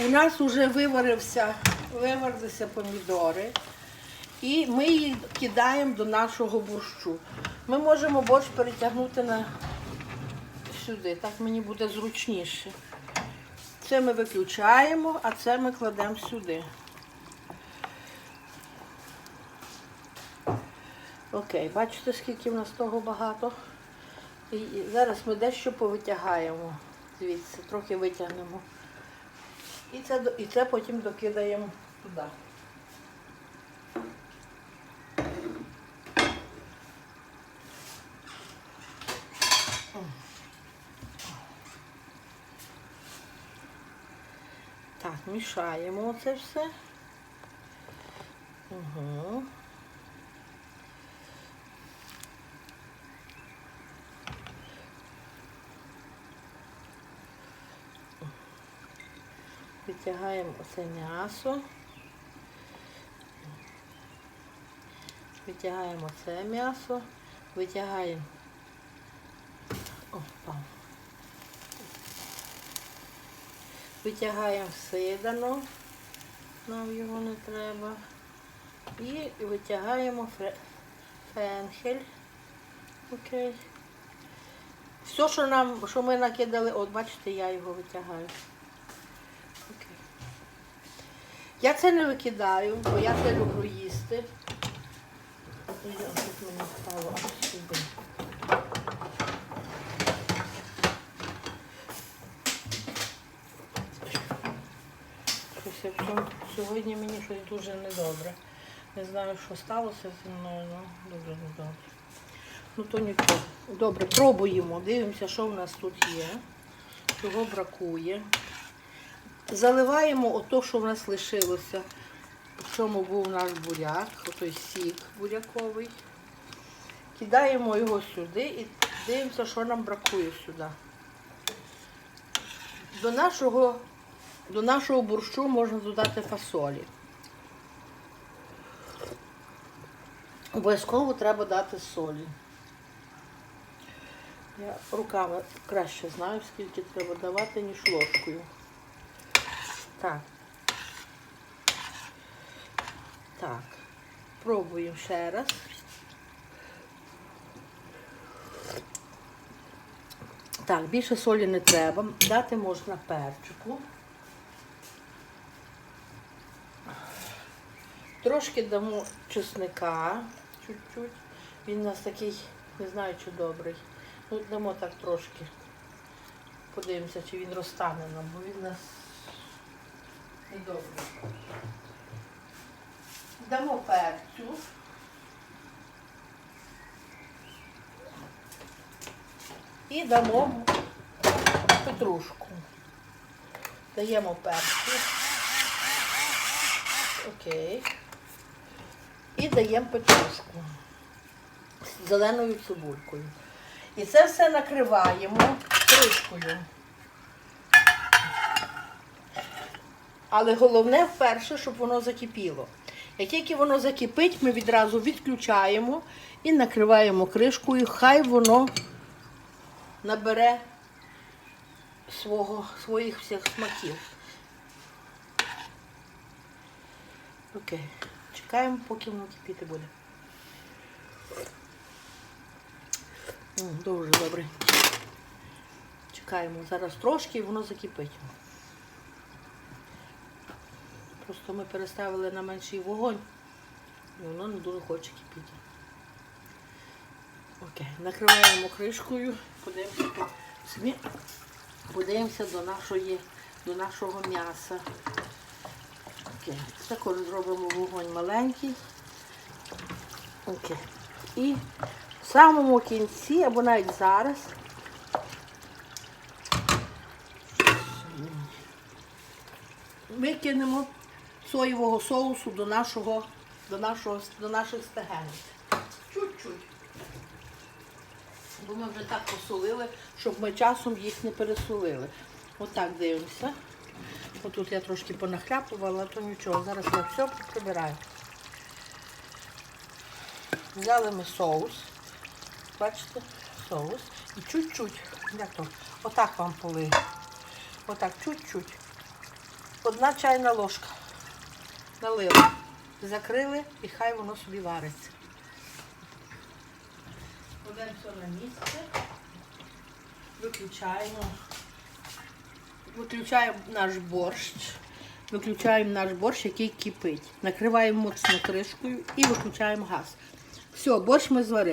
У нас вже виварився, виварилися помідори. І ми їх кидаємо до нашого борщу. Ми можемо борщ перетягнути на сюди, так мені буде зручніше. Це ми виключаємо, а це ми кладемо сюди. Окей, бачите, скільки в нас того багато. І зараз ми дещо повитягаємо звідси, трохи витягнемо. І це, і це потім докидаємо туди. Так, мішаємо це все. Угу. Витягаємо оце м'ясо. Витягаємо це м'ясо, витягаємо. О, впав. Витягаємо сидано, нам його не треба. І витягаємо фенхель. Окей. Все, що нам, що ми накидали, от бачите, я його витягаю. Окей. Я це не викидаю, бо я це люблю їсти. Сьогодні мені щось дуже недобре. Не знаю, що сталося зі мною, ну дуже недобре. Ну то нічого. Добре, пробуємо, дивимося, що в нас тут є, чого бракує. Заливаємо ото, що в нас лишилося. В чому був наш буряк, отой сік буряковий. Кидаємо його сюди і дивимося, що нам бракує сюди. До нашого, до нашого борщу можна додати фасолі. Обов'язково треба дати солі. Я руками краще знаю, скільки треба давати, ніж ложкою. Так. Так. Пробуємо ще раз. Так, більше солі не треба. Дати можна перчику. Трошки дамо чесника, чуть-чуть. Він у нас такий, не знаю, чи добрий. Ну, дамо так трошки. Подивимося, чи він розтане нам, бо він у нас не добрий. Дамо перцю. І дамо петрушку. Даємо перцю. Окей. І даємо петрушку з зеленою цибулькою. І це все накриваємо кришкою. Але головне вперше, щоб воно закипіло. Як тільки воно закипить, ми відразу відключаємо і накриваємо кришкою, хай воно набере свого, своїх всіх смаків. Окей. Чекаємо, поки воно кипіти буде. Дуже добре. Чекаємо зараз трошки і воно закипить. Просто ми переставили на менший вогонь. І воно не дуже хоче кипіти. Окей, накриваємо кришкою, подивимося. Подивимося до нашої, до нашого м'яса. Окей. Також зробимо вогонь маленький. Окей. І в самому кінці, або навіть зараз, ми кинемо соєвого соусу до нашого, до нашого, до наших стеген. Чуть-чуть. Бо ми вже так посолили, щоб ми часом їх не пересолили. Отак дивимося. Отут я трошки понахляпувала, то нічого. Зараз я все прибираю. Взяли ми соус. Бачите, соус. І чуть-чуть. Як то? Отак вам полию. Отак, чуть-чуть. одна чайна ложка. Налили. Закрили і хай воно собі вариться. Кладемо все на місце. Виключаємо. Виключаємо наш борщ. Виключаємо наш борщ, який кипить. Накриваємо моцно кришкою і виключаємо газ. Все, борщ ми зварили.